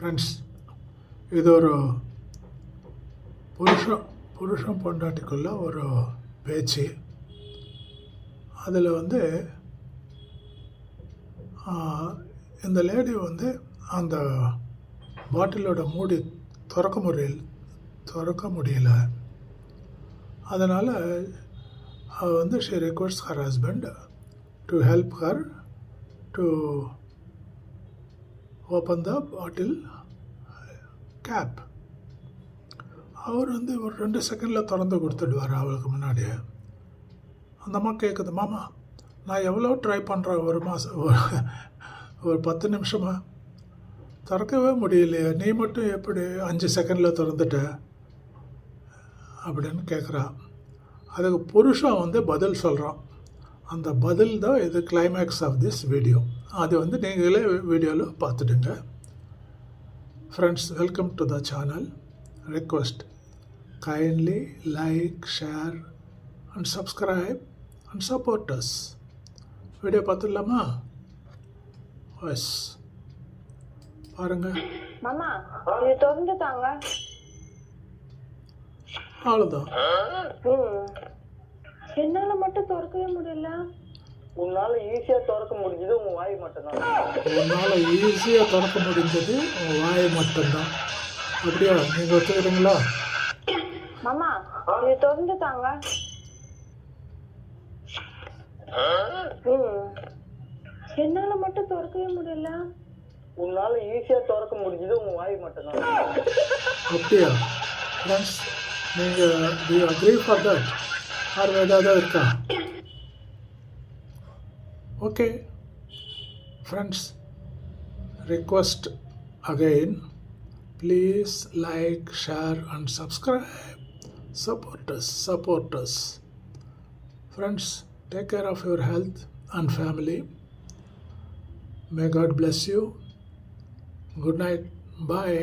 Friends இது ஒரு புருஷன் புருஷன் பொண்டாட்டிக்குள்ள ஒரு பேச்சு. அதில் வந்து இந்த லேடி வந்து அந்த பாட்டிலோட மூடி திறக்க முடியல திறக்க முடியல. அதனால் வந்து she requests her husband to help her to open the bottle cap அவர் வந்து ஒரு ரெண்டு செகண்டில் திறந்து கொடுத்துடுவார் அவளுக்கு முன்னாடியே அந்த அம்மா கேட்குது மாமா நான் எவ்வளோ ட்ரை பண்ணுறேன் ஒரு மாதம் ஒரு பத்து நிமிஷமா? திறக்கவே முடியலையே. நீ மட்டும் எப்படி அஞ்சு செகண்டில் திறந்துட்ட? அப்படின்னு கேட்குறா அதுக்கு புருஷன் வந்து பதில் சொல்கிறான் அந்த பதில் தான் இது கிளைமேக்ஸ் ஆஃப் திஸ் வீடியோ அது வந்து நீங்களே வீடியோவில் பார்த்துடுங்க. Friends welcome to the channel request kindly like share and subscribe and support us video பார்த்துடலாமா? எஸ் தாங்க அவ்வளோதான். என்னால மட்டும் திறக்கவே முடியல. உன்னால ஈஸியா திறக்க முடிஞ்சது உன் வாய் மட்டும்தான். உன்னால் ஈஸியாக திறக்க முடிஞ்சது உன் வாய் மட்டும்தான். அப்படியா? நீங்கள் ஒத்துக்கிறீங்களா மாமா இது திறந்து தாங்க. என்னால மட்டும் திறக்கவே முடியல. உன்னால ஈஸியா திறக்க முடிஞ்சது உன் வாய் மட்டும்தான். அப்படியா? ஃப்ரெண்ட்ஸ் நீங்கள் D agree for that R ஏதாவது இருக்கா okay friends request again please like share and subscribe support us support us friends take care of your health and family may God bless you good night bye